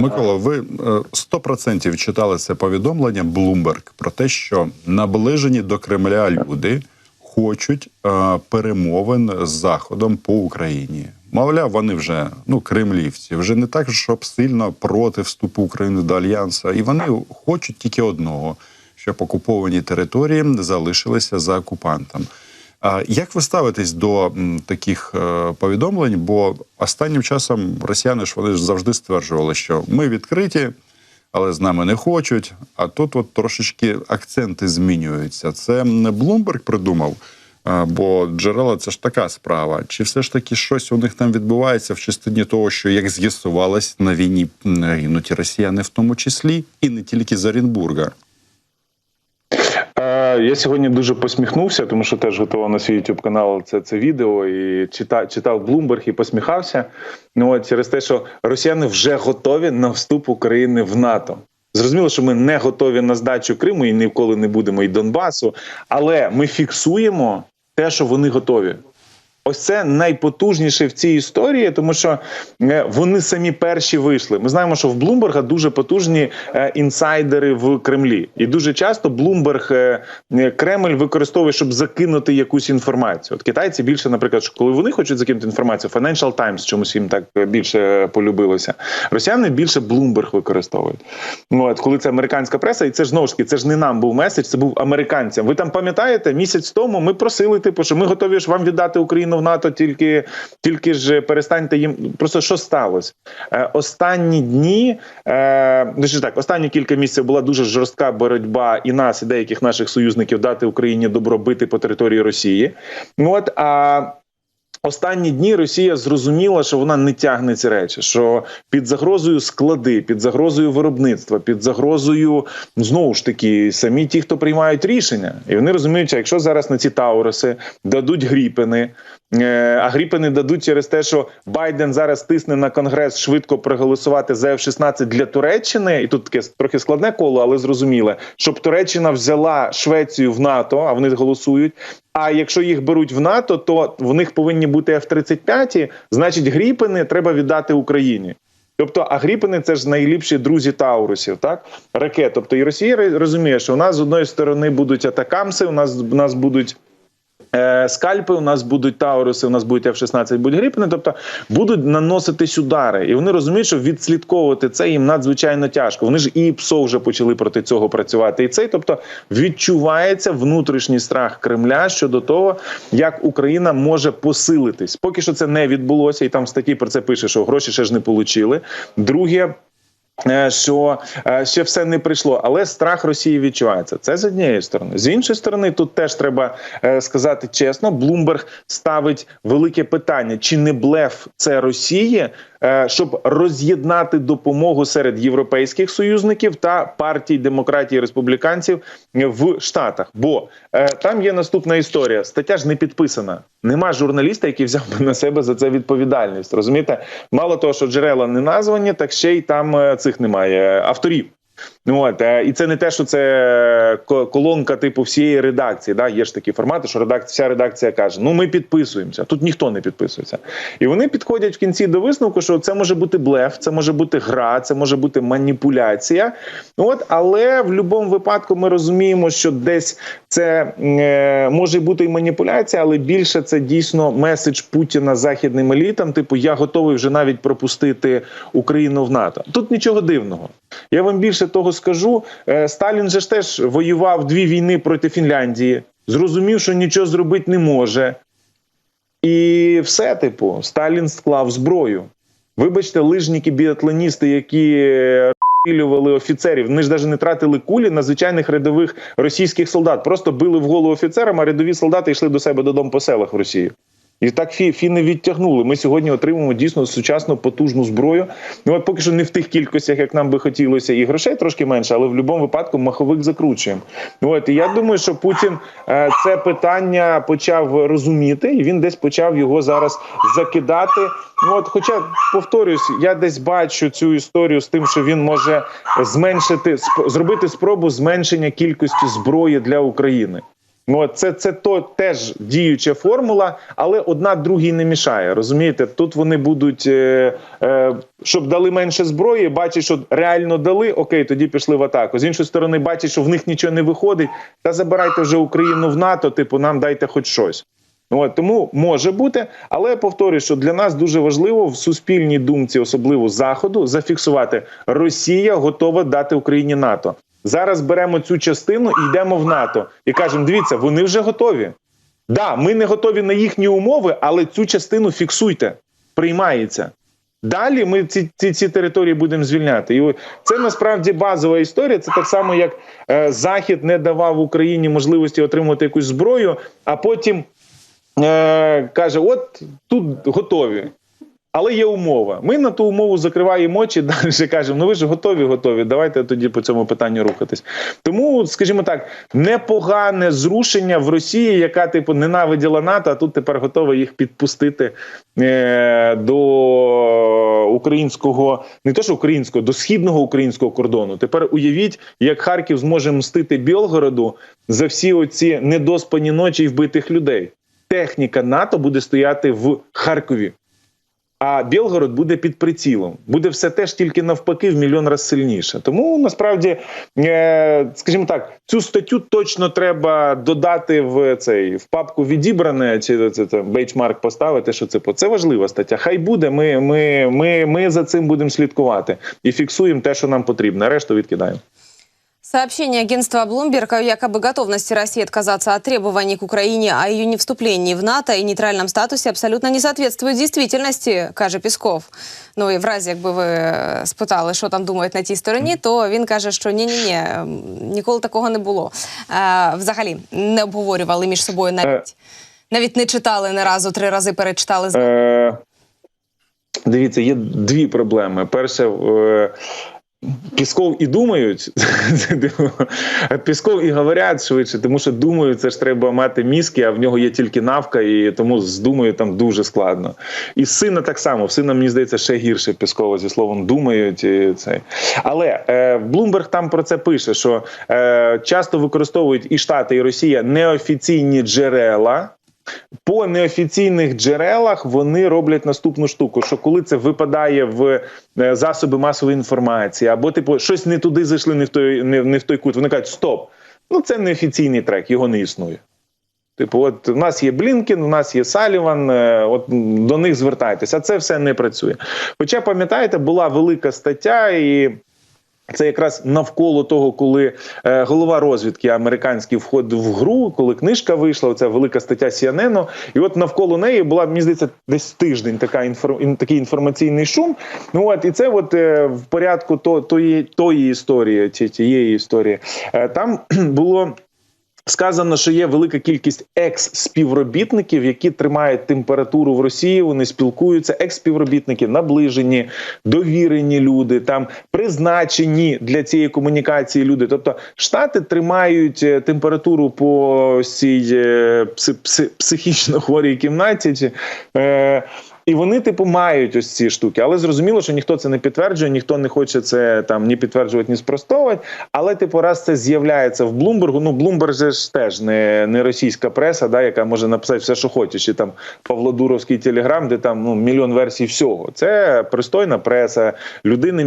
Микола, ви е, 100% читали це повідомлення Bloomberg про те, що наближені до Кремля люди хочуть е, перемовин з Заходом по Україні. Мовляв, вони вже ну кремлівці, вже не так, щоб сильно проти вступу України до альянсу, і вони хочуть тільки одного, щоб окуповані території залишилися за окупантом. Як ви ставитесь до таких е, повідомлень? Бо останнім часом росіяни ж вони ж завжди стверджували, що ми відкриті, але з нами не хочуть. А тут от трошечки акценти змінюються. Це не Блумберг придумав, бо джерела це ж така справа. Чи все ж таки щось у них там відбувається в частині того, що як з'ясувалось на війні м, гинуть і росіяни в тому числі, і не тільки з Оренбурга? Е, Я сьогодні дуже посміхнувся, тому що теж готував на свій YouTube канал це, це відео і читав, читав Bloomberg і посміхався. Ну от через те, що росіяни вже готові на вступ України в НАТО. Зрозуміло, що ми не готові на здачу Криму і ніколи не будемо і Донбасу, але ми фіксуємо те, що вони готові. Ось це найпотужніше в цій історії, тому що е, вони самі перші вийшли. Ми знаємо, що в Блумберга дуже потужні е, інсайдери в Кремлі, і дуже часто Блумберг е, Кремль використовує, щоб закинути якусь інформацію. От китайці більше, наприклад, коли вони хочуть закинути інформацію, Financial Times чомусь їм так більше полюбилося. Росіяни більше Блумберг використовують. Ну, От коли це американська преса, і це ж знову ж таки, це ж не нам був меседж, це був американцям. Ви там пам'ятаєте, місяць тому ми просили, типу, що ми готові ж вам віддати Україну в НАТО, тільки тільки ж перестаньте їм. Просто що сталося? Е, останні дні, е, ну, так, останні кілька місяців була дуже жорстка боротьба і нас, і деяких наших союзників дати Україні добробити по території Росії. Ну от а. Останні дні Росія зрозуміла, що вона не тягне ці речі, що під загрозою склади, під загрозою виробництва, під загрозою знову ж таки самі ті, хто приймають рішення, і вони розуміють, що якщо зараз на ці тауруси дадуть гріпини, е, а гріпини дадуть через те, що Байден зараз тисне на конгрес швидко проголосувати за F-16 для Туреччини, і тут таке трохи складне коло, але зрозуміле, щоб Туреччина взяла Швецію в НАТО, а вони голосують. А якщо їх беруть в НАТО, то в них повинні бути F-35, значить гріпини треба віддати Україні. Тобто, а гріпини це ж найліпші друзі Таурусів, так ракет. Тобто, і Росія розуміє, що у нас з одної сторони будуть атакамси, у нас у нас будуть. Е, Скальпи у нас будуть Тауруси, у нас будуть F-16, будуть гріпини, тобто будуть наноситись удари, і вони розуміють, що відслідковувати це їм надзвичайно тяжко. Вони ж і ПСО вже почали проти цього працювати. І цей, тобто, відчувається внутрішній страх Кремля щодо того, як Україна може посилитись. Поки що це не відбулося, і там в статті про це пише, що гроші ще ж не получили. Друге. Е, Що е, ще все не прийшло, але страх Росії відчувається. Це з однієї сторони. З іншої сторони, тут теж треба е, сказати чесно: Блумберг ставить велике питання: чи не блеф це Росії, щоб роз'єднати допомогу серед європейських союзників та партій демократії республіканців в Штатах? Бо е, там є наступна історія. Стаття ж не підписана. Нема журналіста, який взяв би на себе за це відповідальність. Розумієте, мало того, що джерела не названі, так ще й там е, цих немає авторів. Ну от е, і це не те, що це колонка типу всієї редакції. Да, є ж такі формати, що редакція, вся редакція каже: ну ми підписуємося. Тут ніхто не підписується. І вони підходять в кінці до висновку, що це може бути блеф, це може бути гра, це може бути маніпуляція. От, але в будь-якому випадку ми розуміємо, що десь це е, може бути і маніпуляція, але більше це дійсно меседж Путіна західним елітам. Типу, я готовий вже навіть пропустити Україну в НАТО. Тут нічого дивного. Я вам більше того скажу. Е, Сталін же ж теж воював дві війни проти Фінляндії, зрозумів, що нічого зробити не може. І все, типу, Сталін склав зброю. Вибачте, лижники, біатлоністи, які розстрілювали офіцерів, вони ж навіть не тратили кулі на звичайних рядових російських солдат. Просто били в голову офіцерам, а рядові солдати йшли до себе додому по селах в Росію. І так фі, фіни відтягнули. Ми сьогодні отримуємо дійсно сучасну потужну зброю. Ну поки що не в тих кількостях, як нам би хотілося, і грошей трошки менше, але в будь-якому випадку маховик закручуємо. Ну от і я думаю, що Путін е, це питання почав розуміти, і він десь почав його зараз закидати. Ну от, хоча повторюсь, я десь бачу цю історію з тим, що він може зменшити зробити спробу зменшення кількості зброї для України. Ну, це, це то теж діюча формула, але одна другій не мішає. Розумієте, тут вони будуть, е, е, щоб дали менше зброї, бачать, що реально дали, окей, тоді пішли в атаку. З іншої сторони, бачать, що в них нічого не виходить. Та забирайте вже Україну в НАТО, типу, нам дайте хоч щось. От тому може бути, але я повторюю, що для нас дуже важливо в суспільній думці, особливо заходу, зафіксувати Росія готова дати Україні НАТО. Зараз беремо цю частину і йдемо в НАТО і кажемо: дивіться, вони вже готові. Да, ми не готові на їхні умови, але цю частину фіксуйте, приймається. Далі ми ці, ці, ці території будемо звільняти. І це насправді базова історія. Це так само, як е, Захід не давав Україні можливості отримати якусь зброю, а потім е, каже: от тут готові. Але є умова. Ми на ту умову закриваємо очі, далі кажемо: ну ви ж готові, готові. Давайте тоді по цьому питанню рухатись. Тому, скажімо так, непогане зрушення в Росії, яка типу ненавиділа НАТО, а тут тепер готова їх підпустити е, до українського, не то що українського, до східного українського кордону. Тепер уявіть, як Харків зможе мстити Білгороду за всі оці недоспані ночі і вбитих людей. Техніка НАТО буде стояти в Харкові. А Білгород буде під прицілом. Буде все теж тільки навпаки в мільйон разів сильніше. Тому насправді, е, скажімо так, цю статтю точно треба додати в цей в папку відібране, чи це бейчмарк поставити. Що це це важлива стаття. Хай буде. Ми, ми, ми, ми за цим будемо слідкувати і фіксуємо те, що нам потрібно. Решту відкидаємо. Сообщение агентства Bloomberg о якобы готовности России отказаться от требований к Украине о ее не вступлении в НАТО и нейтральном статусе абсолютно не соответствует действительности, каже Пісков. Ну і в разі, якби ви е, спитали, що там думають на тій стороні, то він каже, що ні-ні-ні, ем, ніколи такого не було. Е, взагалі не обговорювали між собою навіть. Навіть не читали не разу, три рази перечитали. Е, дивіться, є дві проблеми. Перше, е, Пісков і думають, Пісков і говорять швидше, тому що думають, це ж треба мати мізки, а в нього є тільки навка, і тому з думаю там дуже складно. І сина так само, в сина, мені здається, ще гірше Піскова зі словом думають. І це. Але е, Блумберг там про це пише: що е, часто використовують і Штати, і Росія неофіційні джерела. По неофіційних джерелах вони роблять наступну штуку: що коли це випадає в е, засоби масової інформації, або типу щось не туди зайшли, не в той, не, не в той кут. Вони кажуть, стоп, ну це неофіційний трек, його не існує. Типу, от у нас є Блінкін, у нас є Саліван, е, от до них звертайтеся, а це все не працює. Хоча пам'ятаєте, була велика стаття і. Це якраз навколо того, коли е, голова розвідки американський входив в гру, коли книжка вийшла, оця велика стаття CNN, і от навколо неї була мені здається десь тиждень така інфор, такий інформаційний шум. Ну от і це, от е, в порядку то, тої, тої історії, тієї історії, е, там було. Сказано, що є велика кількість екс-співробітників, які тримають температуру в Росії. Вони спілкуються. Екс-співробітники наближені, довірені люди, там призначені для цієї комунікації люди. Тобто штати тримають е, температуру по цій е, пси, пси, психічно хворій кімнаті. Е, і вони, типу, мають ось ці штуки, але зрозуміло, що ніхто це не підтверджує, ніхто не хоче це там ні підтверджувати, ні спростовувати. Але, типу, раз це з'являється в Блумбергу. Ну, Блумберг же ж теж не не російська преса, да, яка може написати все, що хоче, чи там Павлодуровський телеграм, де там ну мільйон версій всього. Це пристойна преса, людини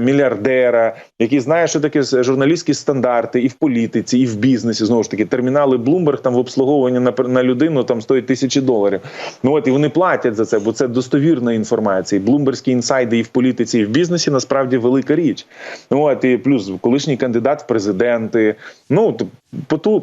мільярдера, який знає, що таке журналістські стандарти і в політиці, і в бізнесі. Знову ж таки, термінали Блумберг там в обслуговуванні на на людину там стоїть тисячі доларів. Ну от і вони платять за це, бо це достовірна інформація. Блумберські інсайди і в політиці, і в бізнесі насправді велика річ. От і плюс колишній кандидат в президенти. Ну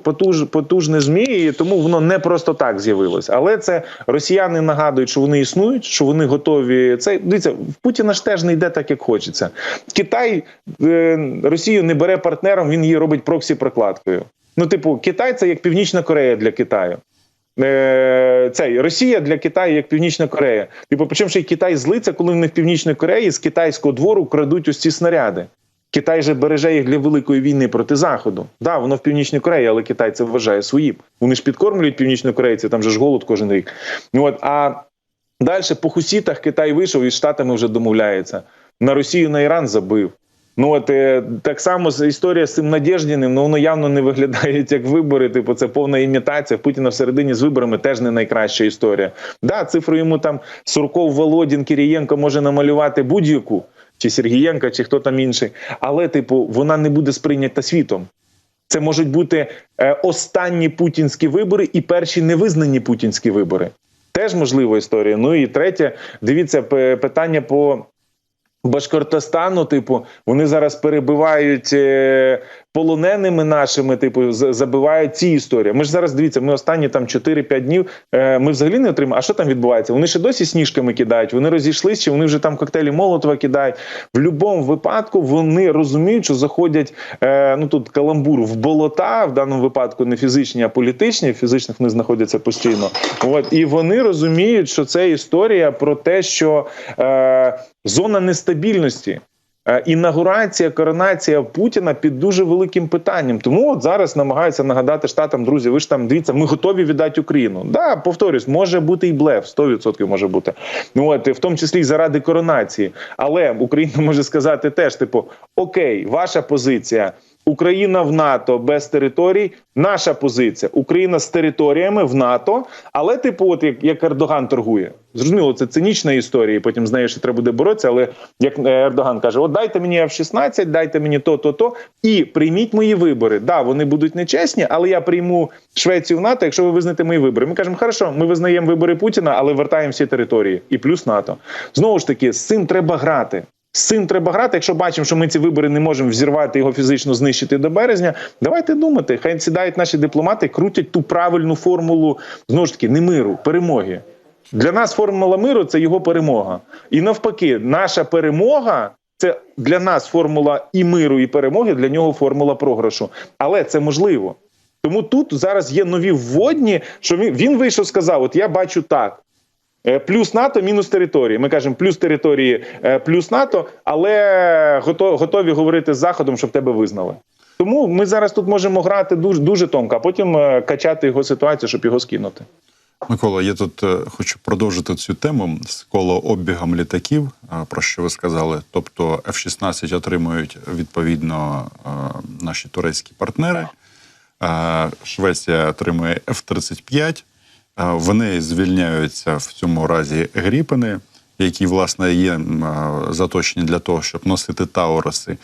потуж, потужне змі, і тому воно не просто так з'явилось. Але це росіяни нагадують, що вони існують, що вони готові. Це дивіться, в Путіна ж теж не йде так, як хочеться. Китай е, Росію не бере партнером, він її робить проксі прокладкою. Ну, типу, Китай це як Північна Корея для Китаю. Е, цей Росія для Китаю як Північна Корея. Типу, причому ще й Китай злиться, коли вони в Північній Кореї з китайського двору крадуть ці снаряди. Китай же береже їх для великої війни проти заходу. Да, воно в північній Кореї, але Китай це вважає своїм. Вони ж підкормлюють північнокорейці, там же ж голод кожен рік. От а далі по хусітах Китай вийшов і з штатами вже домовляється. На Росію на Іран забив. Ну от е, так само історія з цим Надєждіним, ну воно явно не виглядає як вибори. Типу, це повна імітація. Путіна всередині з виборами теж не найкраща історія. Да, цифру йому там Сурков, Володін, Кирієнко може намалювати будь-яку, чи Сергієнка, чи хто там інший. Але, типу, вона не буде сприйнята світом. Це можуть бути е, останні путінські вибори і перші невизнані путінські вибори. Теж можлива історія. Ну і третє, дивіться, питання по Башкортостану, типу, вони зараз перебивають е, полоненими нашими, типу, забивають ці історії. Ми ж зараз дивіться, ми останні там 4-5 днів. Е, ми взагалі не отримали. А що там відбувається? Вони ще досі сніжками кидають. Вони розійшлися, чи вони вже там коктейлі Молотова кидають. В будь-якому випадку вони розуміють, що заходять е, ну тут каламбур в болота, в даному випадку не фізичні, а політичні. Фізичних не знаходяться постійно. От і вони розуміють, що це історія про те, що е, зона нестабільності. Е, Інаугурація, коронація Путіна під дуже великим питанням. Тому от зараз намагаються нагадати штатам, друзі, ви ж там дивіться, ми готові віддати Україну. Да, повторюсь, може бути і блеф, 100% може бути. Ну от в тому числі й заради коронації. Але Україна може сказати теж: типу, окей, ваша позиція. Україна в НАТО без територій. Наша позиція Україна з територіями в НАТО, але типу, от як, як Ердоган торгує. Зрозуміло, це цинічна історія. і Потім з нею ще треба буде боротися. Але як е, Ердоган каже: От дайте мені F-16, дайте мені то, то, то, і прийміть мої вибори. Да, вони будуть нечесні, але я прийму Швецію в НАТО, якщо ви визнаєте мої вибори. Ми кажемо, хорошо, ми визнаємо вибори Путіна, але вертаємо всі території і плюс НАТО. Знову ж таки, з цим треба грати. З цим треба грати. Якщо бачимо, що ми ці вибори не можемо взірвати його фізично знищити до березня. Давайте думати. Хай сідають наші дипломати, крутять ту правильну формулу знову ж таки не миру, перемоги. Для нас формула миру це його перемога. І навпаки, наша перемога це для нас формула і миру, і перемоги. Для нього формула програшу. Але це можливо. Тому тут зараз є нові вводні, що він, він вийшов, сказав: От я бачу так. Е, Плюс НАТО, мінус території. Ми кажемо плюс території, е, плюс НАТО, але гото- готові говорити з Заходом, щоб тебе визнали. Тому ми зараз тут можемо грати дуже дуже тонко, а потім е, качати його ситуацію, щоб його скинути. Микола, я тут е, хочу продовжити цю тему з коло оббігом літаків, е, про що ви сказали. Тобто F-16 отримують відповідно е, наші турецькі партнери. Е, Швеція отримує F-35. Вони звільняються в цьому разі гріпени, які власне є заточені для того, щоб носити тауруси.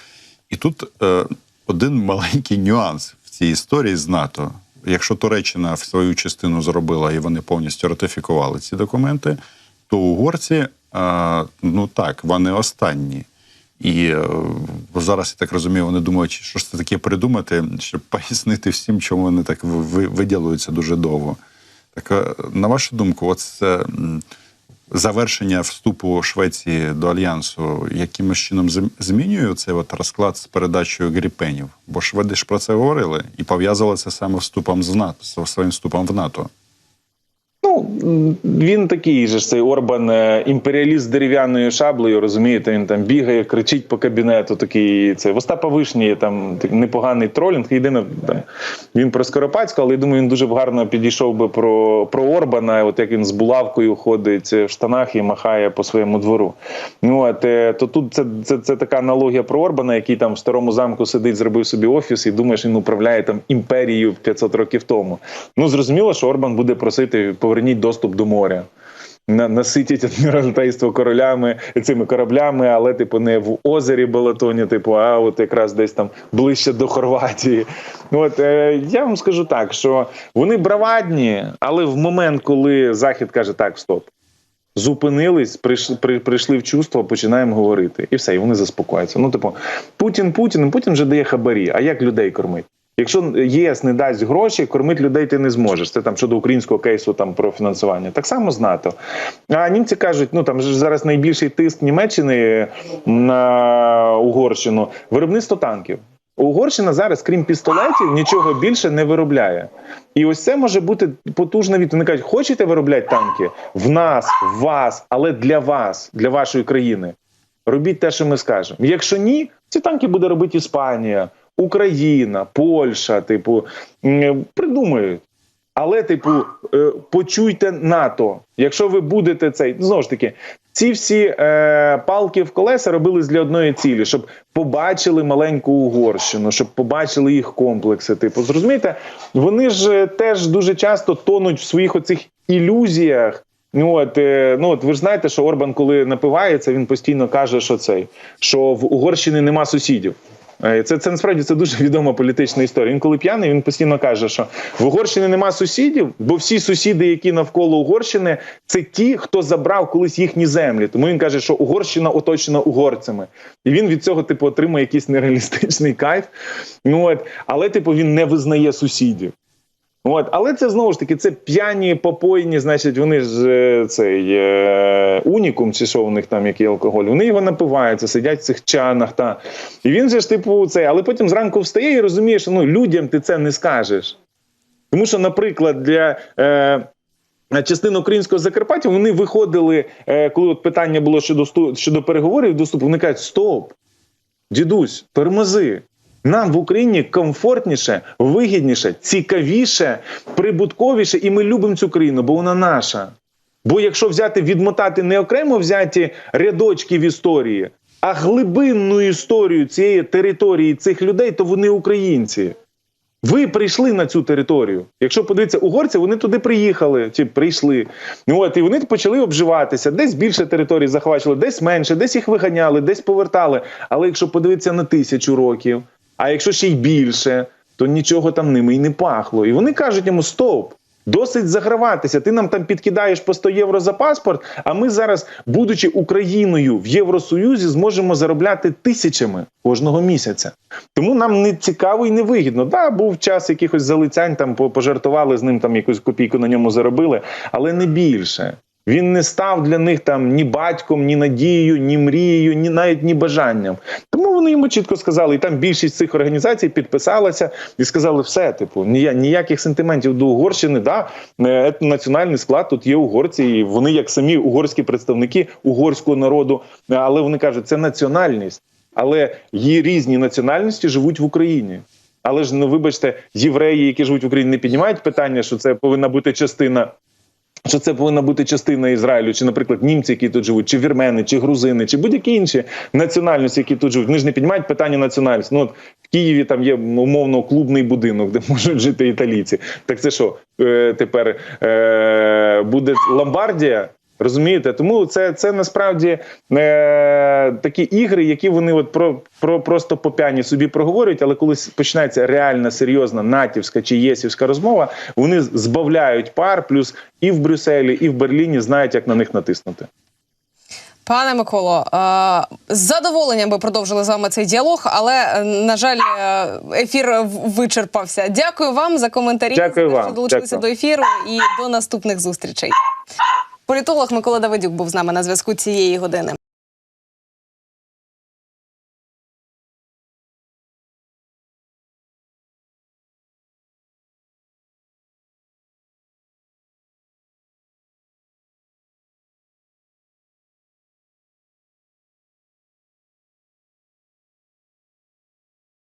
І тут е, один маленький нюанс в цій історії з НАТО. Якщо Туреччина в свою частину зробила і вони повністю ратифікували ці документи, то угорці, ну так, вони останні. І е, зараз я так розумію, вони думають, що ж це таке придумати, щоб пояснити всім, чому вони так ви- ви- виділуються дуже довго. Так, е, на вашу думку, от це завершення вступу Швеції до альянсу якимось чином зм- змінює цей от розклад з передачею гріпенів? Бо шведи ж про це говорили і пов'язували це саме вступом з НАТО, своїм вступом в НАТО. Ну він такий же ж цей Орбан, е, імперіаліст з дерев'яною шаблею. Розумієте, він там бігає, кричить по кабінету. Такий це Остапа Вишні там непоганий тролінг. Єдине там він про Скоропадського, але я думаю, він дуже гарно підійшов би про, про Орбана. От як він з булавкою ходить в штанах і махає по своєму двору. Ну от е, то тут це, це, це така аналогія про Орбана, який там в старому замку сидить, зробив собі офіс і думає, що він управляє там імперією 500 років тому. Ну зрозуміло, що Орбан буде просити поверніть доступ до моря. На- Наситять адміралтейство королями цими кораблями, але типу не в озері Балатоні, типу, а от якраз десь там ближче до Хорватії. От е, я вам скажу так, що вони бравадні, але в момент, коли Захід каже так, стоп, зупинились, прийшли, при, прийшли в чувство, починаємо говорити, і все, і вони заспокояться. Ну, типу, Путін, Путін, Путін вже дає хабарі. А як людей кормить? Якщо ЄС не дасть гроші, кормити людей ти не зможеш. Це там щодо українського кейсу там про фінансування. Так само з НАТО. А німці кажуть, ну там ж зараз найбільший тиск Німеччини на Угорщину виробництво танків. Угорщина зараз, крім пістолетів, нічого більше не виробляє. І ось це може бути потужна відповідь. Вони кажуть, хочете виробляти танки в нас, в вас, але для вас, для вашої країни. Робіть те, що ми скажемо. Якщо ні, ці танки буде робити Іспанія, Україна, Польща, типу, придумають. Але, типу, е, почуйте НАТО. Якщо ви будете цей, знову ж таки, ці всі е, палки в колеса робились для одної цілі, щоб побачили маленьку Угорщину, щоб побачили їх комплекси. Типу, зрозумієте, вони ж е, теж дуже часто тонуть в своїх оцих ілюзіях. Ну от, е, ну от ви ж знаєте, що Орбан, коли напивається, він постійно каже, що цей що в Угорщині нема сусідів. Е, Це, це насправді це дуже відома політична історія. Він коли п'яний, він постійно каже, що в Угорщині нема сусідів, бо всі сусіди, які навколо Угорщини, це ті, хто забрав колись їхні землі. Тому він каже, що Угорщина оточена угорцями, і він від цього типу отримує якийсь нереалістичний кайф. Ну от, але типу він не визнає сусідів. От, але це знову ж таки це п'яні попойні, значить, вони ж е, цей е, унікум, чи що у них там який алкоголь. Вони його напиваються, сидять в цих чанах. Та і він же ж типу цей, але потім зранку встає і розуміє, що ну людям ти це не скажеш. Тому що, наприклад, для. Е, Частина українського Закарпаття вони виходили, е, коли от питання було щодо щодо переговорів доступу. Вони кажуть: стоп, дідусь, тормози. Нам в Україні комфортніше, вигідніше, цікавіше, прибутковіше, і ми любимо цю країну, бо вона наша. Бо якщо взяти відмотати не окремо взяті рядочки в історії, а глибинну історію цієї території цих людей, то вони українці. Ви прийшли на цю територію. Якщо подивитися угорці, вони туди приїхали чи прийшли. От і вони почали обживатися. Десь більше територій захвачували, десь менше, десь їх виганяли, десь повертали. Але якщо подивитися на тисячу років, а якщо ще й більше, то нічого там ними й не пахло. І вони кажуть йому: стоп. Досить заграватися. Ти нам там підкидаєш по 100 євро за паспорт. А ми зараз, будучи Україною в Євросоюзі, зможемо заробляти тисячами кожного місяця. Тому нам не цікаво і не вигідно. Да, був час якихось залицянь, там пожартували з ним, там якусь копійку на ньому заробили, але не більше. Він не став для них там ні батьком, ні надією, ні мрією, ні навіть ні бажанням. Тому вони йому чітко сказали, і там більшість цих організацій підписалася і сказали, все, типу, ніяких сентиментів до Угорщини. Да, е, етнонаціональний склад тут є угорці, і вони як самі угорські представники угорського народу, е, але вони кажуть, це національність. Але є різні національності живуть в Україні. Але ж ну вибачте, євреї, які живуть в Україні, не піднімають питання, що це повинна бути частина що це повинна бути частина Ізраїлю, чи, наприклад, німці, які тут живуть, чи вірмени, чи грузини, чи будь-які інші національності, які тут живуть. Вони ж не піднімають питання національності. Ну от в Києві там є умовно клубний будинок, де можуть жити італійці. Так це що е, тепер е, буде Ломбардія? Розумієте, тому це, це насправді е, такі ігри, які вони от про, про просто по п'яні собі проговорюють, але коли починається реальна серйозна натівська чи єсівська розмова, вони збавляють пар, плюс і в Брюсселі, і в Берліні знають, як на них натиснути. Пане Миколо, е, з задоволенням би продовжили з вами цей діалог, але на жаль, е, ефір вичерпався. Дякую вам за коментарі. Дякую за те, що долучилися Дякую. до ефіру і до наступних зустрічей. Політолог Микола Давидюк був з нами на зв'язку цієї години.